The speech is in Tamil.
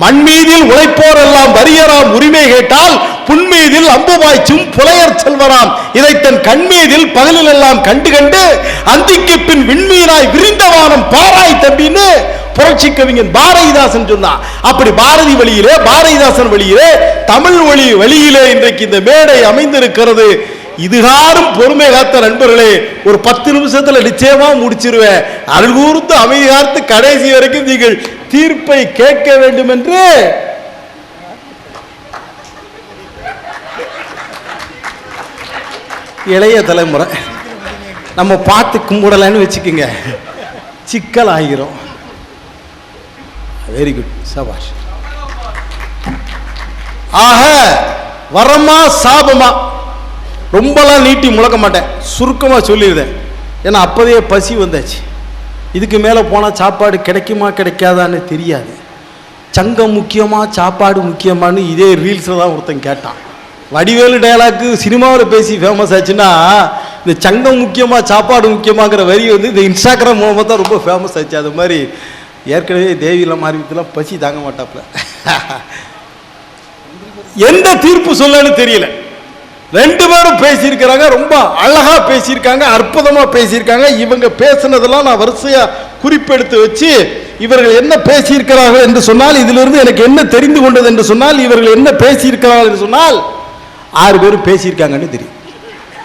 மண்மீதில் உழைப்போர் எல்லாம் வரியராம் உரிமை கேட்டால் புன்மீதில் அம்பு பாய்ச்சும் புலையர் செல்வராம். இதை தன் கண்மீதில் பகலில் எல்லாம் கண்டு கண்டு அந்திக்கு பின் விண்மீனாய் விரிந்த வானம் பாராய் தம்பின்னு புரட்சி கவிஞன் பாரதிதாசன் சொன்னான் அப்படி பாரதி வழியிலே பாரதிதாசன் வழியிலே தமிழ் வழி வழியிலே இன்றைக்கு இந்த மேடை அமைந்திருக்கிறது. இதுகாரும் பொறுமை காத்த நண்பர்களே ஒரு பத்து நிமிஷத்துல நிச்சயமா முடிச்சிருவேன். அருள் கூர்ந்து அமைதி காத்து கடைசி வரைக்கும் நீங்கள் தீர்ப்பை கேட்க வேண்டும் என்று இளைய தலைமுறை நம்ம பார்த்து கும்பிடலைன்னு வச்சுக்கோங்க. சிக்கல் ஆகிரும் வெரி குட் சபாஷ். ஆக வரமா சாபமா ரொம்பலாம் நீட்டி முழக்க மாட்டேன். சுருக்கமாக சொல்லிடுறேன் ஏன்னா அப்போதே பசி வந்தாச்சு. இதுக்கு மேலே போனால் சாப்பாடு கிடைக்குமா கிடைக்காதான்னு தெரியாது. சங்கம் முக்கியமாக சாப்பாடு முக்கியமான்னு இதே ரீல்ஸில் தான் ஒருத்தன் கேட்டான். வடிவேலு டைலாக்கு சினிமாவில் பேசி ஃபேமஸ் ஆச்சுன்னா இந்த சங்கம் முக்கியமாக சாப்பாடு முக்கியமாங்கிற வரி வந்து இந்த இன்ஸ்டாகிராம் மூலமாக தான் ரொம்ப ஃபேமஸ் ஆச்சு. அது மாதிரி ஏற்கனவே தேவியில் மாறிவிட்டுலாம் பசி தாங்க மாட்டாப்புல. எந்த தீர்ப்பு சொல்லன்னு தெரியல. ரெண்டு பேரும் பேசியிருக்கிறாங்க ரொம்ப அழகா பேசியிருக்காங்க அற்புதமா பேசியிருக்காங்க. இவங்க பேசுனதெல்லாம் நான் வரிசையா குறிப்பெடுத்து வச்சு இவர்கள் என்ன பேசியிருக்கிறார்கள் என்று சொன்னால் இதிலிருந்து எனக்கு என்ன தெரிந்து கொண்டது என்று சொன்னால் இவர்கள் என்ன பேசியிருக்கிறார்கள் என்று சொன்னால் ஆறு பேரும் பேசியிருக்காங்கன்னு தெரியும்.